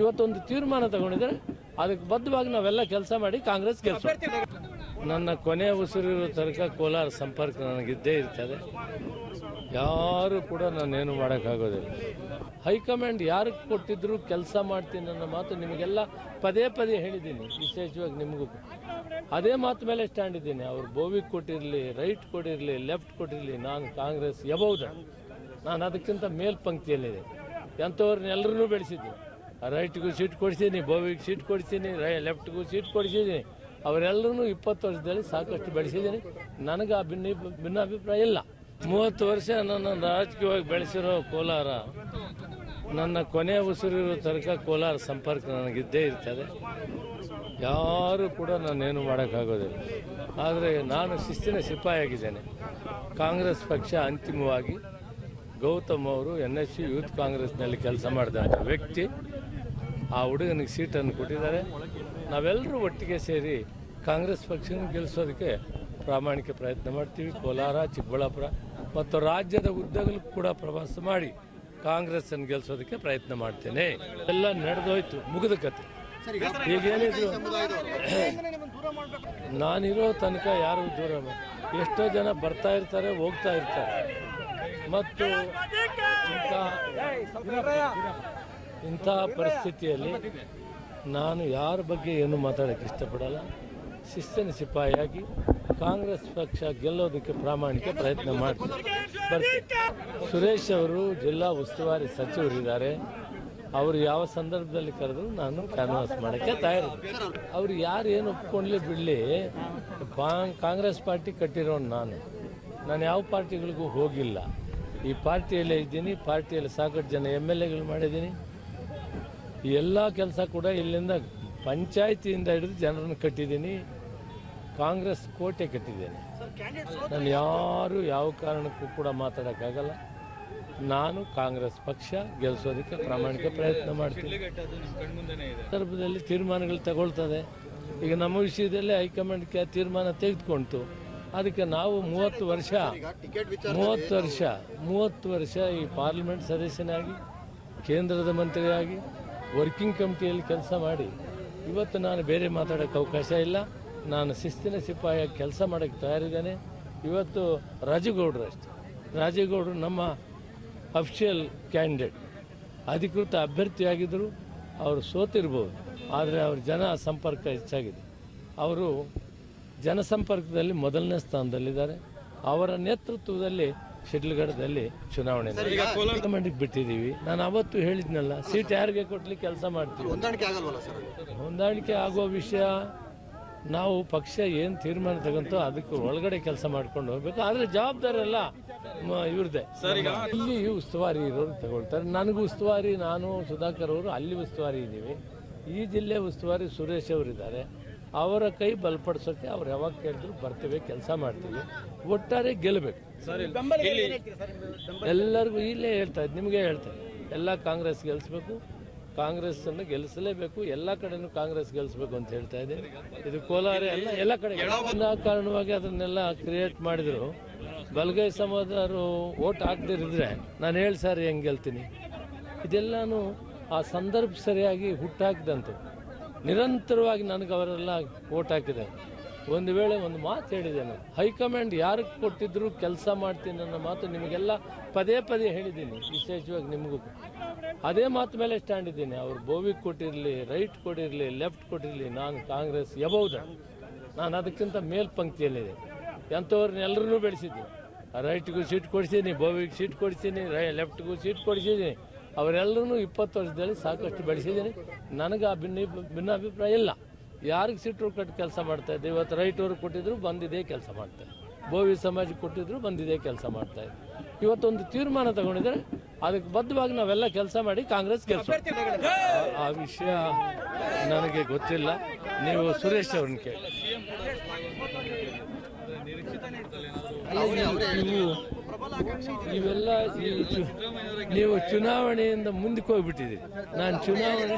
ಇವತ್ತೊಂದು ತೀರ್ಮಾನ ತಗೊಂಡಿದ್ರೆ ಅದಕ್ಕೆ ಬದ್ಧವಾಗಿ ನಾವೆಲ್ಲ ಕೆಲಸ ಮಾಡಿ ಕಾಂಗ್ರೆಸ್ ಕೆಲಸ ನನ್ನ ಕೊನೆ ಉಸಿರಿರೋ ತನಕ ಕೋಲಾರ ಸಂಪರ್ಕ ನನಗಿದ್ದೇ ಇರ್ತದೆ. ಯಾರು ಕೂಡ ನಾನೇನು ಮಾಡೋಕ್ಕಾಗೋದಿಲ್ಲ. ಹೈಕಮಾಂಡ್ ಯಾರಿಗೆ ಕೊಟ್ಟಿದ್ರು ಕೆಲಸ ಮಾಡ್ತೀನಿ ಅನ್ನೋ ಮಾತು ನಿಮಗೆಲ್ಲ ಪದೇ ಪದೇ ಹೇಳಿದ್ದೀನಿ, ವಿಶೇಷವಾಗಿ ನಿಮಗೂ ಅದೇ ಮಾತು ಮೇಲೆ ಸ್ಟ್ಯಾಂಡ್ ಇದ್ದೀನಿ. ಅವ್ರು ಬೋವಿಗೆ ಕೊಟ್ಟಿರಲಿ, ರೈಟ್ ಕೊಟ್ಟಿರಲಿ ಲೆಫ್ಟ್ ಕೊಟ್ಟಿರಲಿ, ನಾನು ಕಾಂಗ್ರೆಸ್ ಎಬೌದ ನಾನು ಅದಕ್ಕಿಂತ ಮೇಲ್ಪಂಕ್ತಿಯಲ್ಲಿದೆ ಎಂಥವ್ರನ್ನೆಲ್ಲರೂ ಬೆಳೆಸಿದ್ದೀನಿ. ರೈಟ್ಗೂ ಸೀಟ್ ಕೊಡಿಸಿದ್ದೀನಿ, ಬೋವಿಗೆ ಸೀಟ್ ಕೊಡ್ತೀನಿ ರೈ, ಲೆಫ್ಟ್ಗೂ ಸೀಟ್ ಕೊಡಿಸಿದ್ದೀನಿ. ಅವರೆಲ್ಲರೂ ಇಪ್ಪತ್ತು ವರ್ಷದಲ್ಲಿ ಸಾಕಷ್ಟು ಬೆಳೆಸಿದ್ದೀನಿ. ನನಗೆ ಆ ಭಿನ್ನ, ಭಿನ್ನಾಭಿಪ್ರಾಯ ಇಲ್ಲ. ಮೂವತ್ತು ವರ್ಷ ನನ್ನ ರಾಜಕೀಯವಾಗಿ ಬೆಳೆಸಿರೋ ಕೋಲಾರ, ನನ್ನ ಕೊನೆ ಉಸಿರಿರೋ ತನಕ ಕೋಲಾರ ಸಂಪರ್ಕ ನನಗಿದ್ದೇ ಇರ್ತದೆ. ಯಾರೂ ಕೂಡ ನಾನೇನು ಮಾಡೋಕ್ಕಾಗೋದಿಲ್ಲ. ಆದರೆ ನಾನು ಶಿಸ್ತಿನ ಸಿಪಾಯಿಯಾಗಿದ್ದೇನೆ. ಕಾಂಗ್ರೆಸ್ ಪಕ್ಷ ಅಂತಿಮವಾಗಿ ಗೌತಮ್ ಅವರು ಎನ್ ಎಸ್ ಯು ಯೂತ್ ಕಾಂಗ್ರೆಸ್ನಲ್ಲಿ ಕೆಲಸ ಮಾಡಿದಂಥ ವ್ಯಕ್ತಿ. ಆ ಹುಡುಗನಿಗೆ ಸೀಟನ್ನು ಕೊಟ್ಟಿದ್ದಾರೆ. ನಾವೆಲ್ಲರೂ ಒಟ್ಟಿಗೆ ಸೇರಿ ಕಾಂಗ್ರೆಸ್ ಪಕ್ಷನ ಗೆಲ್ಲಿಸೋದಕ್ಕೆ ಪ್ರಾಮಾಣಿಕ ಪ್ರಯತ್ನ ಮಾಡ್ತೀವಿ. ಕೋಲಾರ ಚಿಕ್ಕಬಳ್ಳಾಪುರ ಮತ್ತು ರಾಜ್ಯದ ಉದ್ದಗಲೂ ಕೂಡ ಪ್ರವಾಸ ಮಾಡಿ ಕಾಂಗ್ರೆಸ್ ಅನ್ನು ಗೆಲ್ಲಿಸೋದಕ್ಕೆ ಪ್ರಯತ್ನ ಮಾಡ್ತೇನೆ. ಎಲ್ಲ ನಡೆದೋಯ್ತು ಮುಗಿದ ಕತೆ. ಈಗೇನಿದ್ರು ನಾನಿರೋ ತನಕ ಯಾರು ದೂರ ಎಷ್ಟೋ ಜನ ಬರ್ತಾ ಇರ್ತಾರೆ ಹೋಗ್ತಾ ಇರ್ತಾರೆ. ಮತ್ತು ಇಂಥ ಪರಿಸ್ಥಿತಿಯಲ್ಲಿ ನಾನು ಯಾರ ಬಗ್ಗೆ ಏನು ಮಾತಾಡೋಕ್ಕೆ ಇಷ್ಟಪಡಲ್ಲ. ಶಿಸ್ತಿನ ಸಿಪಾಯಿಯಾಗಿ ಕಾಂಗ್ರೆಸ್ ಪಕ್ಷ ಗೆಲ್ಲೋದಕ್ಕೆ ಪ್ರಾಮಾಣಿಕ ಪ್ರಯತ್ನ ಮಾಡ್ತೀನಿ. ಸುರೇಶ್ ಅವರು ಜಿಲ್ಲಾ ಉಸ್ತುವಾರಿ ಸಚಿವರಿದ್ದಾರೆ. ಅವರು ಯಾವ ಸಂದರ್ಭದಲ್ಲಿ ಕರೆದ್ರು ನಾನು ಕ್ಯಾನ್ವಾಸ್ ಮಾಡೋಕ್ಕೆ ತಯಾರಿ ಅವ್ರು ಯಾರು ಏನು ಒಪ್ಕೊಂಡ್ಲಿ ಬಿಡಲಿ ಕಾಂಗ್ರೆಸ್ ಪಾರ್ಟಿ ಕಟ್ಟಿರೋನು ನಾನು. ನಾನು ಯಾವ ಪಾರ್ಟಿಗಳಿಗೂ ಹೋಗಿಲ್ಲ. ಈ ಪಾರ್ಟಿಯಲ್ಲೇ ಇದ್ದೀನಿ, ಪಾರ್ಟಿಯಲ್ಲಿ ಸಾಕಷ್ಟು ಜನ ಎಂ ಎಲ್ ಎಗಳು ಮಾಡಿದ್ದೀನಿ. ಈ ಎಲ್ಲ ಕೆಲಸ ಕೂಡ ಇಲ್ಲಿಂದ ಪಂಚಾಯತಿಯಿಂದ ಹಿಡಿದು ಜನರನ್ನು ಕಟ್ಟಿದ್ದೀನಿ. ಕಾಂಗ್ರೆಸ್ ಕೋಟೆ ಕಟ್ಟಿದ್ದೇನೆ. ನಾನು ಯಾರು ಯಾವ ಕಾರಣಕ್ಕೂ ಕೂಡ ಮಾತಾಡೋಕ್ಕಾಗಲ್ಲ. ನಾನು ಕಾಂಗ್ರೆಸ್ ಪಕ್ಷ ಗೆಲ್ಲಿಸೋದಕ್ಕೆ ಪ್ರಾಮಾಣಿಕ ಪ್ರಯತ್ನ ಮಾಡ್ತೀನಿ. ಸಂದರ್ಭದಲ್ಲಿ ತೀರ್ಮಾನಗಳು ತಗೊಳ್ತದೆ. ಈಗ ನಮ್ಮ ವಿಷಯದಲ್ಲಿ ಹೈಕಮಾಂಡ್ ಕೆ ತೀರ್ಮಾನ ತೆಗೆದುಕೊಂತು. ಅದಕ್ಕೆ ನಾವು ಮೂವತ್ತು ವರ್ಷ ಮೂವತ್ತು ವರ್ಷ ಮೂವತ್ತು ವರ್ಷ ಈ ಪಾರ್ಲಿಮೆಂಟ್ ಸದಸ್ಯನಾಗಿ, ಕೇಂದ್ರದ ಮಂತ್ರಿಯಾಗಿ ವರ್ಕಿಂಗ್ ಕಮಿಟಿಯಲ್ಲಿ ಕೆಲಸ ಮಾಡಿ, ಇವತ್ತು ನಾನು ಬೇರೆ ಮಾತಾಡೋಕ್ಕೆ ಅವಕಾಶ ಇಲ್ಲ. ನಾನು ಶಿಸ್ತಿನ ಸಿಪಾಯಿಯಾಗಿ ಕೆಲಸ ಮಾಡೋಕ್ಕೆ ತಯಾರಿದ್ದೇನೆ. ಇವತ್ತು ರಾಜೇಗೌಡರು ಅಷ್ಟೇ. ರಾಜೇಗೌಡರು ನಮ್ಮ ಅಫಿಷಿಯಲ್ ಕ್ಯಾಂಡಿಡೇಟ್. ಅಧಿಕೃತ ಅಭ್ಯರ್ಥಿಯಾಗಿದ್ದರು. ಅವರು ಸೋತಿರ್ಬೋದು, ಆದರೆ ಅವ್ರ ಜನ ಸಂಪರ್ಕ ಹೆಚ್ಚಾಗಿದೆ. ಅವರು ಜನಸಂಪರ್ಕದಲ್ಲಿ ಮೊದಲನೇ ಸ್ಥಾನದಲ್ಲಿದ್ದಾರೆ. ಅವರ ನೇತೃತ್ವದಲ್ಲಿ ಶಿಡ್ಲಘಟ್ಟದಲ್ಲಿ ಚುನಾವಣೆ ಹೈಕಮಾಂಡಿಗೆ ಬಿಟ್ಟಿದ್ದೀವಿ. ನಾನು ಅವತ್ತು ಹೇಳಿದ್ನಲ್ಲ ಸೀಟ್ ಯಾರಿಗೆ ಕೊಡ್ಲಿಕ್ಕೆ ಕೆಲಸ ಮಾಡ್ತೀವಿ. ಹೊಂದಾಣಿಕೆ ಆಗಲ್ವಲ್ಲ ಸರ್ ಹೊಂದಾಣಿಕೆ ಆಗೋ ವಿಷಯ ನಾವು ಪಕ್ಷ ಏನು ತೀರ್ಮಾನ ತಗೊಂತೋ ಅದಕ್ಕೆ ಒಳಗಡೆ ಕೆಲಸ ಮಾಡ್ಕೊಂಡು ಹೋಗ್ಬೇಕು. ಆದರೆ ಜವಾಬ್ದಾರಿ ಅಲ್ಲ ಇವ್ರದ್ದೇ ಇಲ್ಲಿ ಉಸ್ತುವಾರಿ ಇರೋರು ತಗೊಳ್ತಾರೆ. ನನಗೂ ಉಸ್ತುವಾರಿ ನಾನು ಸುಧಾಕರ್ ಅವರು ಅಲ್ಲಿ ಉಸ್ತುವಾರಿ ಇದ್ದೀವಿ ಈ ಜಿಲ್ಲೆ ಉಸ್ತುವಾರಿ ಸುರೇಶ್ ಅವರಿದ್ದಾರೆ. ಅವರ ಕೈ ಬಲಪಡಿಸೋಕೆ ಅವ್ರು ಯಾವಾಗ ಕೇಳಿದ್ರು ಬರ್ತೀವಿ ಕೆಲಸ ಮಾಡ್ತೀವಿ. ಒಟ್ಟಾರೆ ಗೆಲ್ಲಬೇಕು ಎಲ್ಲರಿಗೂ ಇಲ್ಲೇ ಹೇಳ್ತಾ ಇದ್ದು ನಿಮಗೆ ಹೇಳ್ತಾ. ಎಲ್ಲ ಕಾಂಗ್ರೆಸ್ ಗೆಲ್ಲಿಸ್ಬೇಕು ಕಾಂಗ್ರೆಸ್ ಅನ್ನು ಗೆಲ್ಲಿಸಲೇಬೇಕು ಎಲ್ಲ ಕಡೆನೂ ಕಾಂಗ್ರೆಸ್ ಗೆಲ್ಲಿಸ್ಬೇಕು ಅಂತ ಹೇಳ್ತಾ ಇದ್ದೀನಿ ಇದು ಕೋಲಾರ ಎಲ್ಲ ಎಲ್ಲ ಕಡೆ. ಕಾರಣವಾಗಿ ಅದನ್ನೆಲ್ಲ ಕ್ರಿಯೇಟ್ ಮಾಡಿದ್ರು. ಬಲಗೈ ಸಮಾಜರು ಓಟ್ ಹಾಕ್ದಿರಿದ್ರೆ ನಾನು ಹೇಳಿ ಸರ್ ಹೆಂಗೆ ಗೆಲ್ತೀನಿ. ಇದೆಲ್ಲಾನು ಆ ಸಂದರ್ಭ ಸರಿಯಾಗಿ ಹುಟ್ಟಾಕಿದಂತು ನಿರಂತರವಾಗಿ ನನಗೆ ಅವರೆಲ್ಲ ಓಟ್ ಹಾಕಿದೆ ಒಂದು ವೇಳೆ ಒಂದು ಮಾತು ಹೇಳಿದೆ ನಾನು, ಹೈಕಮಾಂಡ್ ಯಾರಿಗೆ ಕೊಟ್ಟಿದ್ರು ಕೆಲಸ ಮಾಡ್ತೀನಿ ಅನ್ನೋ ಮಾತು ನಿಮಗೆಲ್ಲ ಪದೇ ಪದೇ ಹೇಳಿದ್ದೀನಿ, ವಿಶೇಷವಾಗಿ ನಿಮಗೂ ಅದೇ ಮಾತು ಮೇಲೆ ಸ್ಟ್ಯಾಂಡ್ ಇದ್ದೀನಿ, ಅವ್ರು ಬೋವಿಗೆ ಕೊಟ್ಟಿರಲಿ, ರೈಟ್ ಕೊಟ್ಟಿರಲಿ, ಲೆಫ್ಟ್ ಕೊಟ್ಟಿರಲಿ, ನಾನು ಕಾಂಗ್ರೆಸ್ ಎಬೌದ ನಾನು ಅದಕ್ಕಿಂತ ಮೇಲ್ಪಂಕ್ತಿಯಲ್ಲಿದೆ. ಎಂಥವ್ರನ್ನೆಲ್ಲರನ್ನೂ ಬೆಳೆಸಿದ್ದೀನಿ. ರೈಟ್ಗೂ ಸೀಟ್ ಕೊಡಿಸಿದ್ದೀನಿ, ಬೋವಿಗೆ ಸೀಟ್ ಕೊಡಿಸ್ತೀನಿ ರೈ, ಲೆಫ್ಟ್ಗೂ ಸೀಟ್ ಕೊಡಿಸಿದ್ದೀನಿ. ಅವರೆಲ್ಲರೂ ಇಪ್ಪತ್ತು ವರ್ಷದಲ್ಲಿ ಸಾಕಷ್ಟು ಬೆಳೆಸಿದ್ದೀನಿ. ನನಗೆ ಆ ಭಿನ್ನ ಭಿನ್ನಾಭಿಪ್ರಾಯ ಇಲ್ಲ. ಯಾರಿಗೆ ಸಿಟ್ಟು ಕಟ್ಟು ಕೆಲಸ ಮಾಡ್ತಾ ಇದ್ದೆ, ಇವತ್ತು ರೈಟ್ ಅವ್ರಿಗೆ ಕೊಟ್ಟಿದ್ರು, ಬಂದಿದೆ ಕೆಲಸ ಮಾಡ್ತಾ ಇದ್ದೆ. ಬೋವಿ ಸಮಾಜಕ್ಕೆ ಕೊಟ್ಟಿದ್ರು, ಬಂದಿದೆ ಕೆಲಸ ಮಾಡ್ತಾ ಇದ್ದೆ. ಇವತ್ತೊಂದು ತೀರ್ಮಾನ ತಗೊಂಡಿದ್ರೆ ಅದಕ್ಕೆ ಬದ್ಧವಾಗಿ ನಾವೆಲ್ಲ ಕೆಲಸ ಮಾಡಿ ಕಾಂಗ್ರೆಸ್ ಕೆಲಸ ಆ ವಿಷಯ ನನಗೆ ಗೊತ್ತಿಲ್ಲ. ನೀವು ಸುರೇಶ್ ಅವ್ರನ್ನ ಕೇಳಿ. ಇವು ಇವೆಲ್ಲ ನೀವು ಚುನಾವಣೆಯಿಂದ ಮುಂದಕ್ಕೆ ಹೋಗ್ಬಿಟ್ಟಿದ್ದೀರಿ. ನಾನು ಚುನಾವಣೆ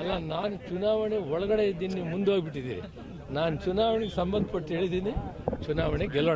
ಅಲ್ಲ, ನಾನು ಚುನಾವಣೆ ಒಳಗಡೆ ಇದ್ದೀನಿ, ಮುಂದೆ ಹೋಗ್ಬಿಟ್ಟಿದ್ದೀರಿ. ನಾನು ಚುನಾವಣೆಗೆ ಸಂಬಂಧಪಟ್ಟು ಹೇಳಿದ್ದೀನಿ, ಚುನಾವಣೆ ಗೆಲ್ಲೋಣ.